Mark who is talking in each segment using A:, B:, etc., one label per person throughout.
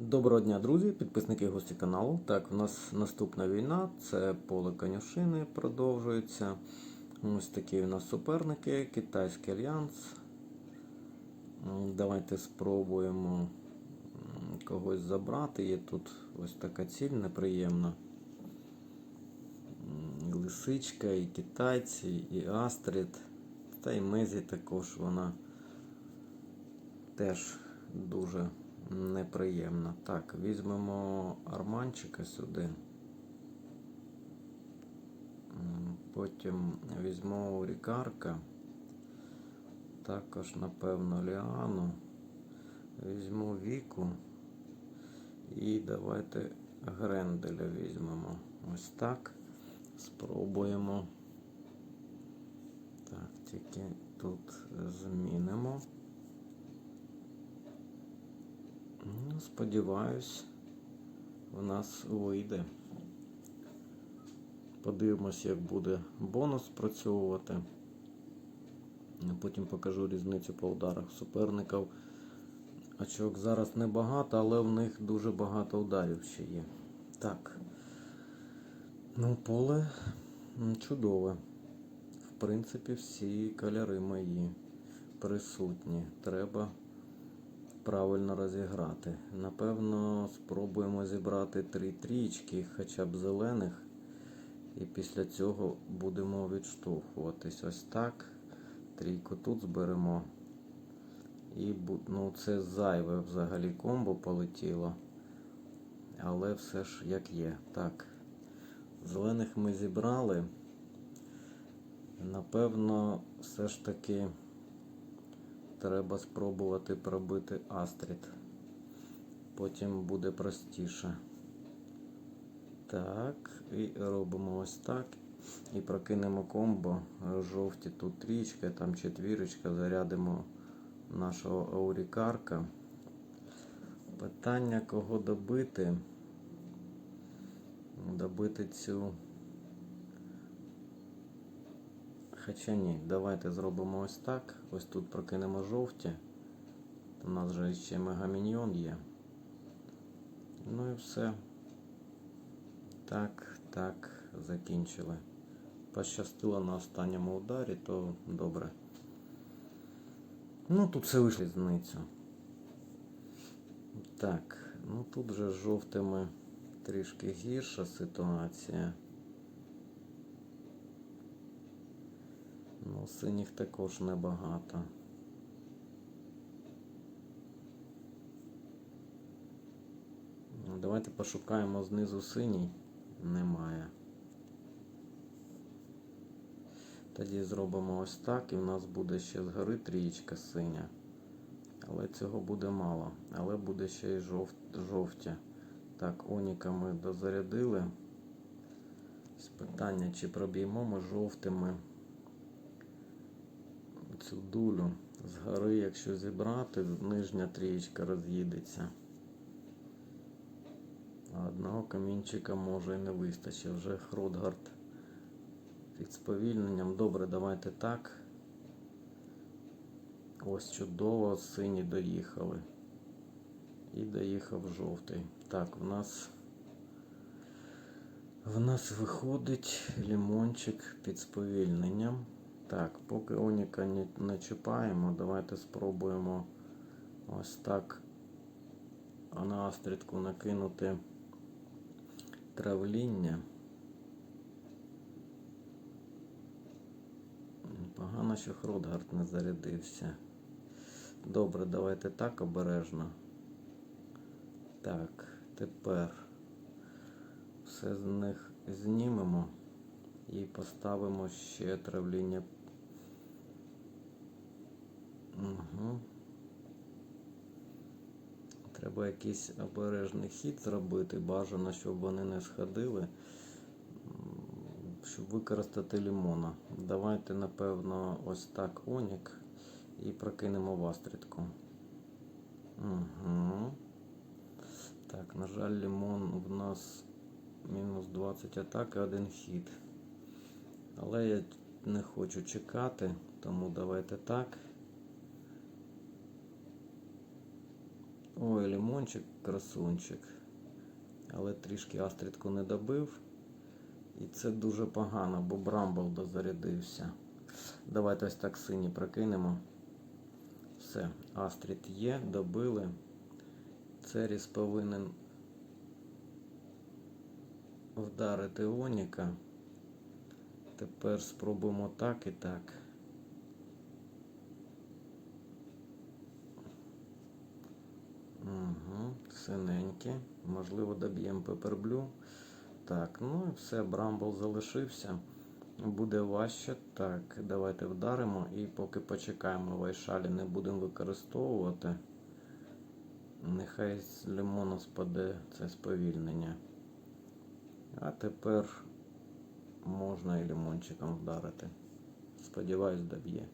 A: Доброго дня, друзі, підписники гості каналу. Так, у нас наступна війна, це поле конюшини продовжується. Ось такі у нас суперники, Китайський альянс. Давайте спробуємо когось забрати. Є тут ось така ціль неприємна. М, Лисичка, і китайці, і Астрид. Та й Мезі також вона теж дуже неприємна. Так, візьмемо арманчика сюди. Потім візьмемо Рікарка. Також, напевно, Ліану. Візьму Віку. І давайте Гренделя візьмемо. Ось так. Спробуємо. Так, тільки тут змінимо. Ну, сподіваюсь, у нас вийде. Подивимось, як буде бонус спрацьовувати. Потім покажу різницю по ударах суперників. Очок зараз небагато, але в них дуже багато ударів ще є. Так. Ну, поле чудове. В принципі, всі кольори мої присутні. Треба правильно розіграти. Напевно, спробуємо зібрати три трічки, хоча б зелених. І після цього будемо відштовхуватись. Ось так. Трійку тут зберемо. І ну, це зайве взагалі комбо полетіло. Але все ж як є. Так. Зелених ми зібрали. Напевно, все ж таки треба спробувати пробити Астрід. Потім буде простіше. Так, і робимо ось так. І прокинемо комбо. Жовті тут трічка, там четвірочка, зарядимо нашого аурікарка. Питання, кого добити. Добити цю. Хоча ні, давайте зробимо ось так. Ось тут прокинемо жовті. У нас же ще мегаміньйон є. Ну і все. Так, так, закінчили. Пощастило на останньому ударі, то добре. Ну, тут все вийшло різницю. Так, ну тут же з жовтими трішки гірша ситуація. Ну, синіх також небагато. Ну, Давайте пошукаємо знизу синій. Немає. Тоді зробимо ось так, і в нас буде ще згори трієчка синя. Але цього буде мало. Але буде ще й жовт, жовті. Так, Оніка ми дозарядили. З питання, чи проб'ємо ми жовтими цю дулю. Згори, якщо зібрати, нижня трієчка роз'їдеться. А Одного камінчика може і не вистачить. Вже Хродгард під сповільненням. Добре, давайте так. Ось чудово, сині доїхали. І доїхав жовтий. Так, в нас в нас виходить лімончик під сповільненням. Так, поки Оніка не, не чіпаємо, давайте спробуємо ось так на астрідку накинути травління. Погано, що Хродгард не зарядився. Добре, давайте так обережно. Так, тепер все з них знімемо і поставимо ще травління. Угу. Треба якийсь обережний хід зробити. Бажано, щоб вони не сходили, щоб використати лімона. Давайте, напевно, ось так онік і прокинемо вастрідку. Угу. Так, на жаль, лімон в нас мінус 20 атак і один хід. Але я не хочу чекати, тому давайте так. Ой, лимончик, красунчик. Але трішки астрідку не добив. І це дуже погано, бо Брамбл дозарядився. Давайте ось так сині прокинемо. Все, Астрід є, добили. Церіс повинен вдарити Оніка. Тепер спробуємо так і так. Угу, синенькі. Можливо, доб'ємо пеперблю. Так, ну і все, Брамбл залишився. Буде важче. Так, давайте вдаримо і поки почекаємо, вайшалі не будемо використовувати. Нехай з лимону спаде це сповільнення. А тепер можна і лимончиком вдарити. Сподіваюсь, доб'є.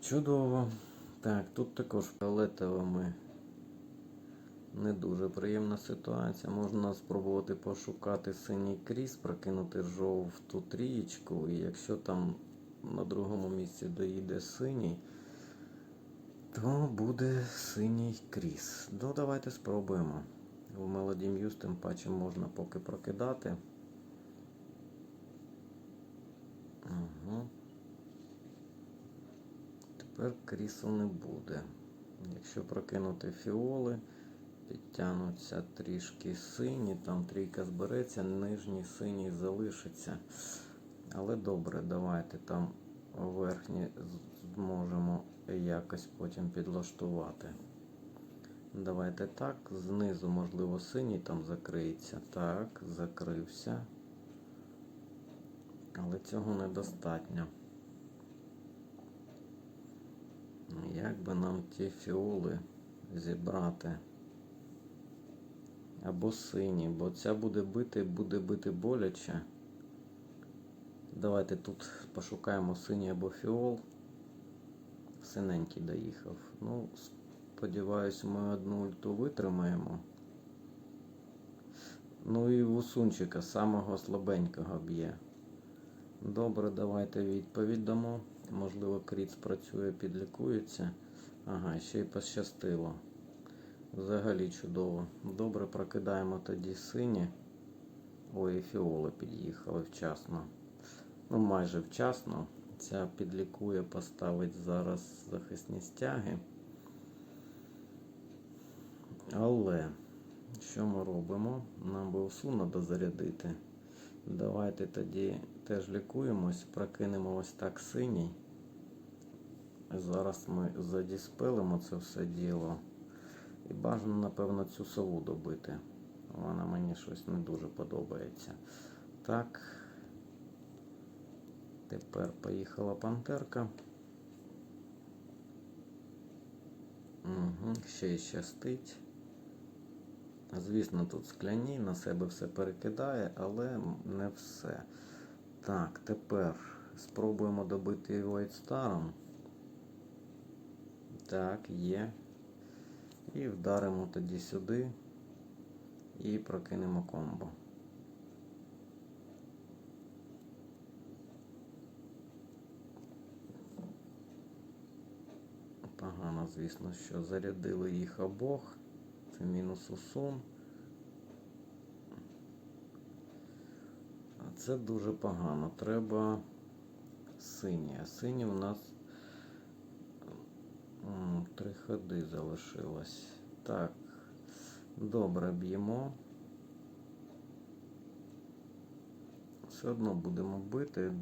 A: Чудово. Так, тут також фіолетовими не дуже приємна ситуація. Можна спробувати пошукати синій кріс, прокинути жовту трієчку, і якщо там на другому місці доїде синій, то буде синій кріс. Ну, давайте спробуємо. В Melody Muse тим паче можна поки прокидати. Угу. Тепер крісу не буде. Якщо прокинути фіоли, підтягнуться трішки сині, там трійка збереться, нижній синій залишиться. Але добре, давайте там верхні зможемо якось потім підлаштувати. Давайте так, знизу, можливо, синій там закриється. Так, закрився. Але цього недостатньо. Як би нам ті фіоли зібрати? Або сині, бо ця буде бити, буде бити боляче. Давайте тут пошукаємо синій або фіол. Синенький доїхав. Ну, сподіваюсь, ми одну ульту витримаємо. Ну і вусунчика самого слабенького б'є. Добре, давайте відповідь дамо. Можливо, кріт спрацює, підлікується. Ага, ще й пощастило. Взагалі чудово. Добре, прокидаємо тоді сині. Ой, і фіоли під'їхали вчасно. Ну, майже вчасно. Ця підлікує, поставить зараз захисні стяги. Але що ми робимо? Нам би усу треба зарядити. Давайте тоді теж лікуємось, прокинемо ось так синій. Зараз ми задіспелимо це все діло. І бажано, напевно, цю сову добити. Вона мені щось не дуже подобається. Так. Тепер поїхала пантерка. Угу, Ще й щастить. Звісно, тут скляні, на себе все перекидає, але не все. Так, тепер спробуємо добити Void Star. Так, є. І вдаримо тоді сюди і прокинемо комбо. Погано, звісно, що зарядили їх обох. Це мінус усун. А це дуже погано. Треба сині. А сині у нас три ходи залишилось. Так, добре б'ємо. Все одно будемо бити.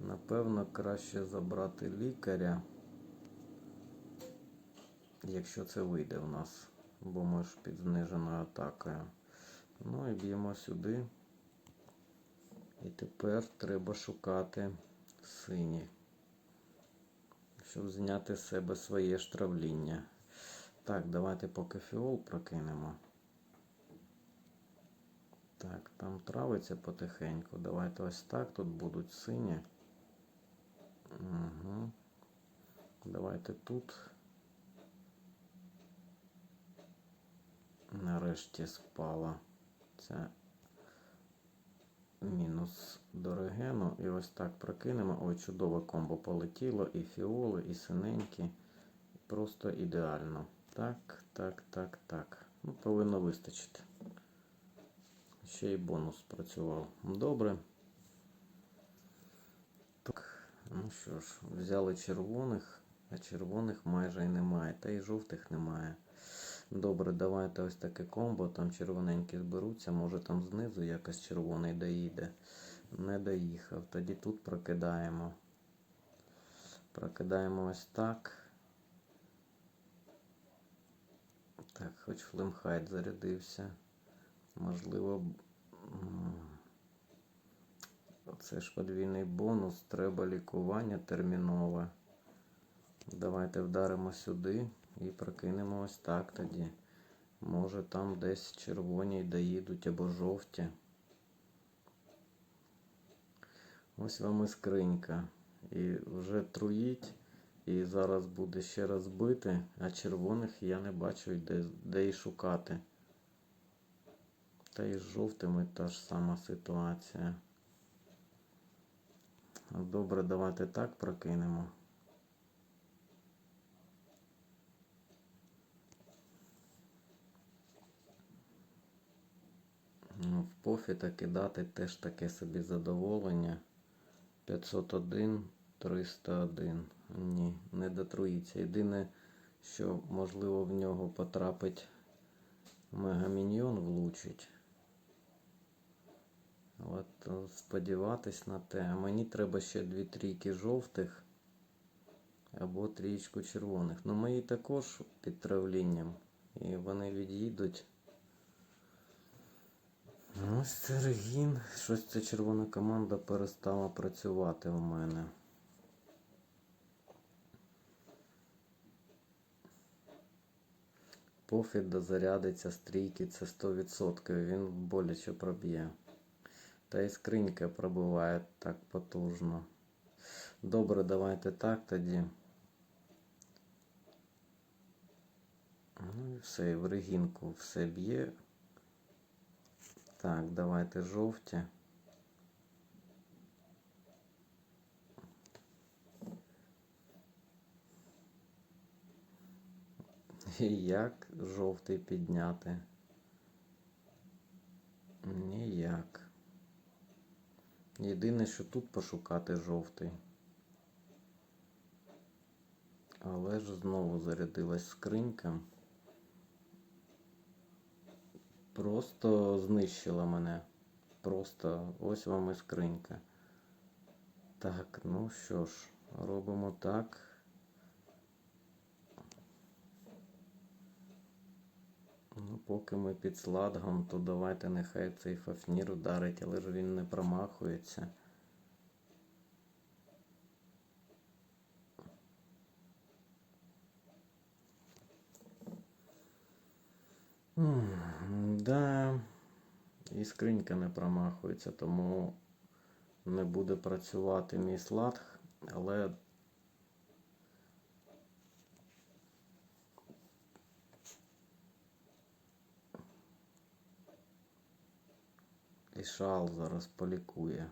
A: Напевно, краще забрати лікаря. Якщо це вийде в нас, бо ми ж під зниженою атакою. Ну і б'ємо сюди. І тепер треба шукати сині, щоб зняти з себе своє штравління. Так, давайте поки фіол прокинемо. Так, там травиться потихеньку. Давайте ось так. Тут будуть сині. Угу. Давайте тут. Нарешті спала. Це мінус до регену. І ось так прокинемо. Ой, чудове комбо полетіло. І фіоли, і синенькі. просто ідеально. Так, так, так, так. Ну, повинно вистачити. Ще й бонус працював. Добре. Так, ну що ж, взяли червоних, а червоних майже і немає. Та й жовтих немає. Добре, давайте ось таке комбо. Там червоненькі зберуться. Може там знизу якось червоний доїде. Не доїхав. Тоді тут прокидаємо. Прокидаємо ось так. Так, хоч флемхайт зарядився. Можливо. Це ж подвійний бонус. Треба лікування термінове. Давайте вдаримо сюди і прокинемо ось так тоді. Може там десь червоні доїдуть або жовті. Ось вам і скринька. І вже труїть. І зараз буде ще раз бити, а червоних я не бачу де, де і шукати. Та і з жовтими та ж сама ситуація. Добре, давайте так прокинемо. Ну, в пофіта кидати теж таке собі задоволення. 501, 301. Ні, не дотруїться. Єдине, що можливо в нього потрапить мегаміньйон влучить. От е, сподіватись на те. А мені треба ще дві трійки жовтих або трієчку червоних. Ну, мої також під травлінням. І вони від'їдуть. Ось це Регін. Щось ця червона команда перестала працювати у мене. Пофіт дозарядиться стрійки, це 100%. Він боляче проб'є. Та й скринька пробиває так потужно. Добре, давайте так тоді. Ну і все, і в регінку все б'є. Так, давайте жовті. І як жовтий підняти? Ніяк. Єдине, що тут пошукати жовтий. Але ж знову зарядилась скринька. Просто знищила мене. Просто ось вам і скринька. Так, ну що ж, робимо так. Ну, поки ми під сладгом, то давайте нехай цей фафнір ударить, але ж він не промахується. І скринька не промахується, тому не буде працювати мій сладг, але і шал зараз полікує.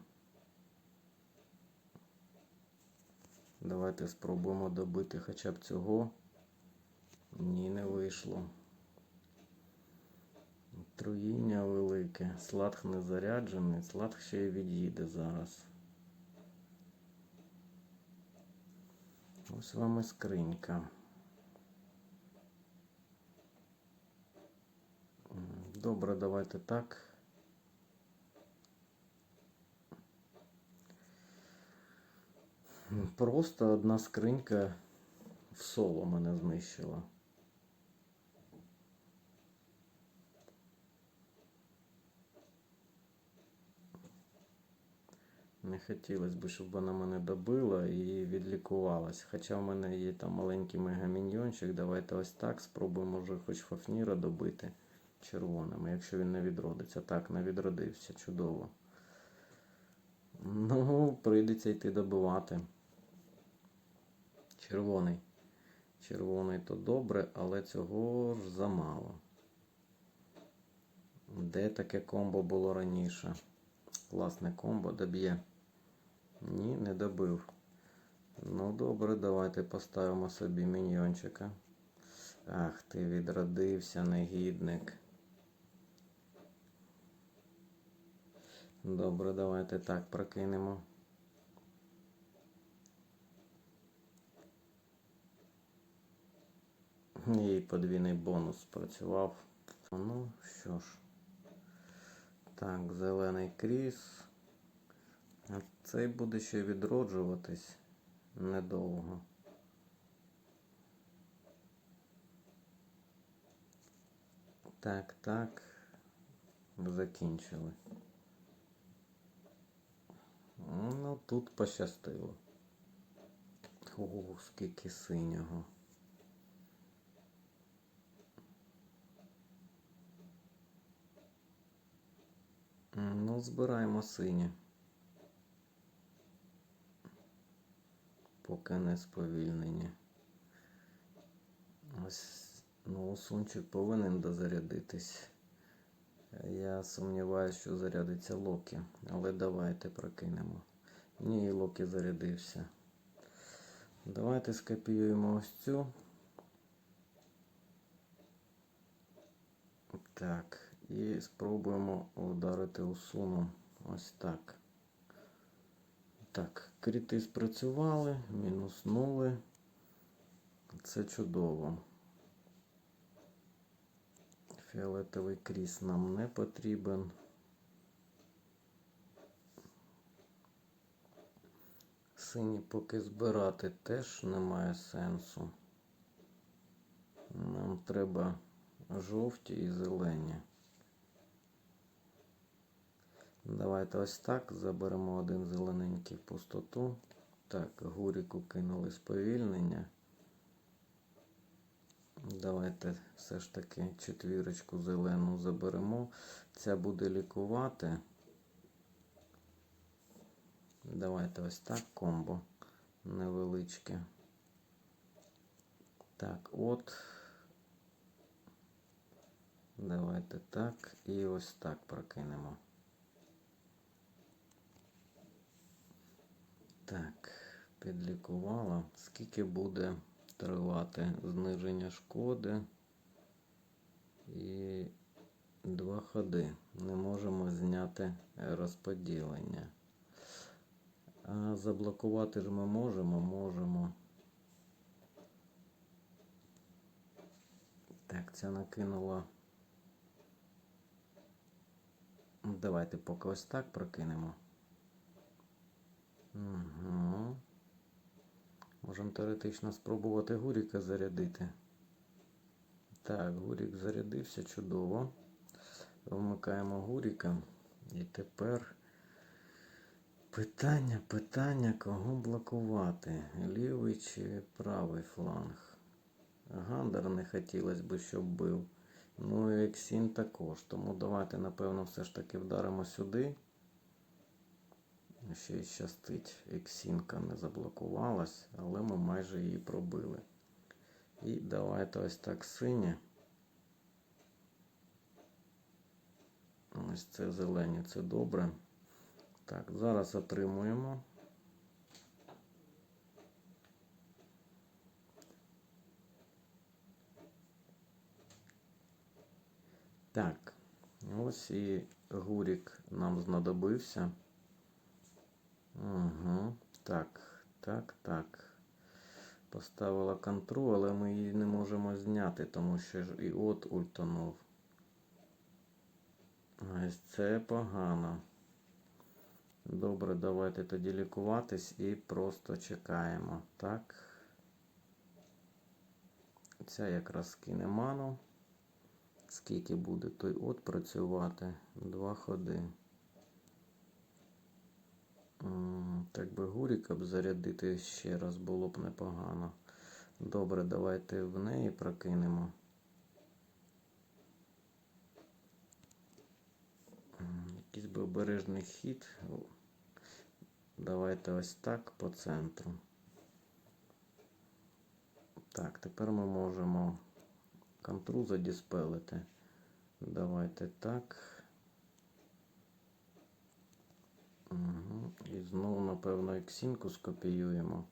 A: Давайте спробуємо добити хоча б цього. Ні, не вийшло. Труїння велике. Сладх не заряджений, сладх ще й від'їде зараз. Ось вам і скринька. Добре, давайте так. Просто одна скринька в соло мене знищила. Не хотілося б, щоб вона мене добила і відлікувалась. Хоча в мене є там маленький мегаміньйончик. Давайте ось так спробуємо вже хоч Фафніра добити червоним, якщо він не відродиться. Так, не відродився, чудово. Ну, прийдеться йти добивати. Червоний. Червоний то добре, але цього ж замало. Де таке комбо було раніше? Класне комбо доб'є. Ні, не добив. Ну добре, давайте поставимо собі міньйончика. Ах, ти відродився, негідник. Добре, давайте так прокинемо. І подвійний бонус спрацював. Ну що ж. Так, зелений кріс. Цей буде ще відроджуватись недовго. Так, так. Закінчили. Ну, тут пощастило. О, скільки синього. Ну, збираємо синє. Поки не сповільнені. Ось, ну, сунчик повинен дозарядитись. Я сумніваюся, що зарядиться Локі, але давайте прокинемо. Ні, Локі зарядився. Давайте скопіюємо ось цю. Так, і спробуємо ударити у суну. Ось так. Так, кріти спрацювали, мінуснули. Це чудово. Фіолетовий кріс нам не потрібен. Сині поки збирати теж немає сенсу. Нам треба жовті і зелені. Давайте ось так. Заберемо один зелененький пустоту. Так, гуріку кинули сповільнення. Давайте все ж таки четвірочку зелену заберемо. Ця буде лікувати. Давайте ось так комбо невеличке. Так, от. Давайте так. І ось так прокинемо. Так, підлікувала. Скільки буде тривати зниження шкоди і два ходи. Не можемо зняти розподілення. А заблокувати ж ми можемо, можемо. Так, ця накинула. Давайте поки ось так прокинемо. Угу. Можемо теоретично спробувати гуріка зарядити. Так, гурік зарядився чудово. Вмикаємо гуріка. І тепер питання, питання, кого блокувати? Лівий чи правий фланг? Гандер не хотілося б, щоб бив. Ну і Ексін також. Тому давайте, напевно, все ж таки вдаримо сюди. Ще й щастить, ексінка не заблокувалась, але ми майже її пробили. І давайте ось так синє. Ось це зелені, це добре. Так, зараз отримуємо. Так, ось і гурік нам знадобився. Угу. Так, так, так. Поставила контру, але ми її не можемо зняти, тому що ж і от ультанув. Ось це погано. Добре, давайте тоді лікуватись і просто чекаємо. Так. Ця якраз скине ману. Скільки буде той от працювати? Два ходи. Так би гуріка б зарядити ще раз було б непогано. Добре, давайте в неї прокинемо. Якийсь би обережний хід. Давайте ось так по центру. Так, тепер ми можемо контру задіспелити. Давайте так. І знову, напевно, ексінку скопіюємо.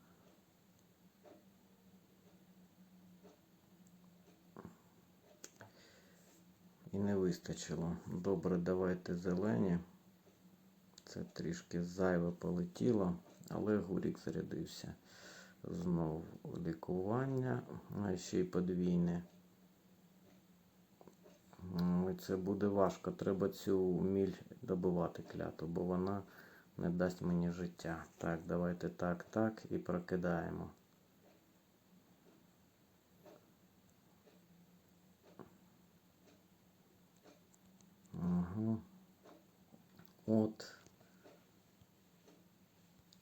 A: І не вистачило. Добре, давайте зелені. Це трішки зайве полетіло, але гурік зарядився. Знову лікування, а ще й подвійне. Це буде важко. Треба цю міль добивати кляту, бо вона не дасть мені життя. Так, давайте так, так і прокидаємо. Угу. От.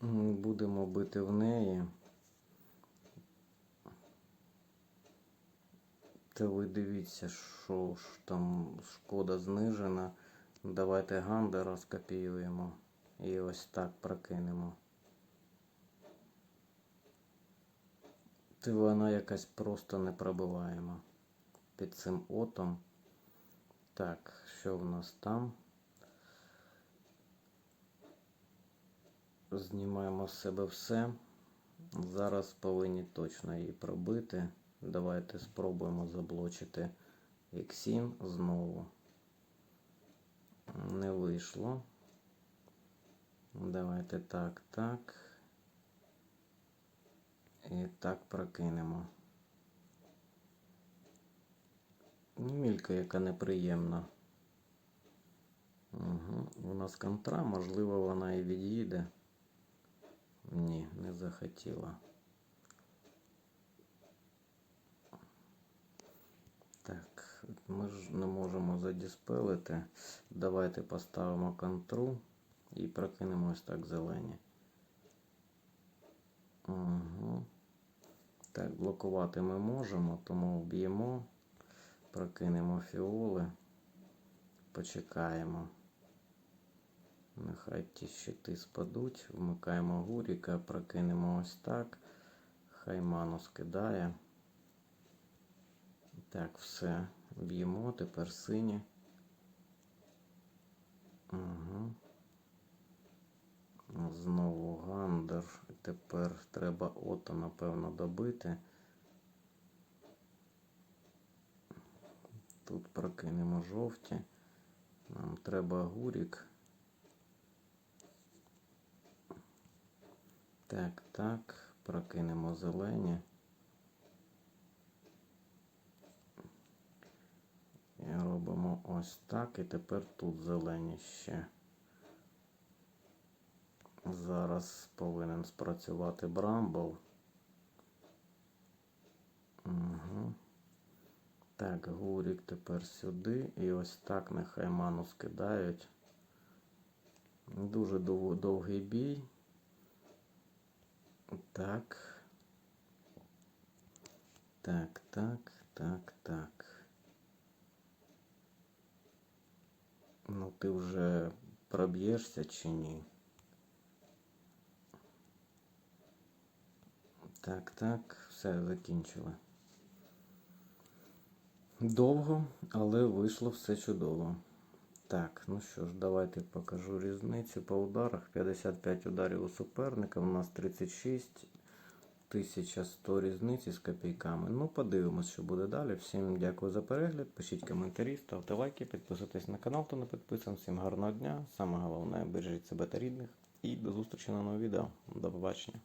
A: Будемо бити в неї. Та ви дивіться, що ж там шкода знижена. Давайте Гандера скопіюємо і ось так прокинемо. Ти вона якась просто непробиваема під цим отом. Так, що в нас там? Знімаємо з себе все. Зараз повинні точно її пробити. Давайте спробуємо заблочити Ексін знову. Не вийшло. Давайте так, так. І так прокинемо. Мілька, яка неприємна. Угу. У нас контра, можливо, вона і від'їде. Ні, не захотіла. Так, ми ж не можемо задіспелити. Давайте поставимо контру і прокинемо ось так зелені. Угу. Так, блокувати ми можемо, тому вб'ємо, прокинемо фіоли, почекаємо. Нехай ті щити спадуть, вмикаємо гуріка, прокинемо ось так. Хай ману скидає. Так, все. Б'ємо, тепер сині. Угу. Знову гандер. Тепер треба ото, напевно, добити. Тут прокинемо жовті. Нам треба гурік. Так, так, прокинемо зелені. І робимо ось так. І тепер тут зелені ще. Зараз повинен спрацювати брамбл. Угу. Так, гурік тепер сюди. І ось так нехай ману скидають. Дуже дов- довгий бій. Так. Так, так, так, так. Ну, ти вже проб'єшся чи ні? Так, так, все закінчили. Довго, але вийшло все чудово. Так, ну що ж, давайте покажу різницю по ударах. 55 ударів у суперника, у нас 36, 1100 різниці з копійками. Ну, подивимось, що буде далі. Всім дякую за перегляд. Пишіть коментарі, ставте лайки, підписуйтесь на канал, хто не підписаний. Всім гарного дня. Саме головне, бережіть себе та рідних. І до зустрічі на новому відео. До побачення.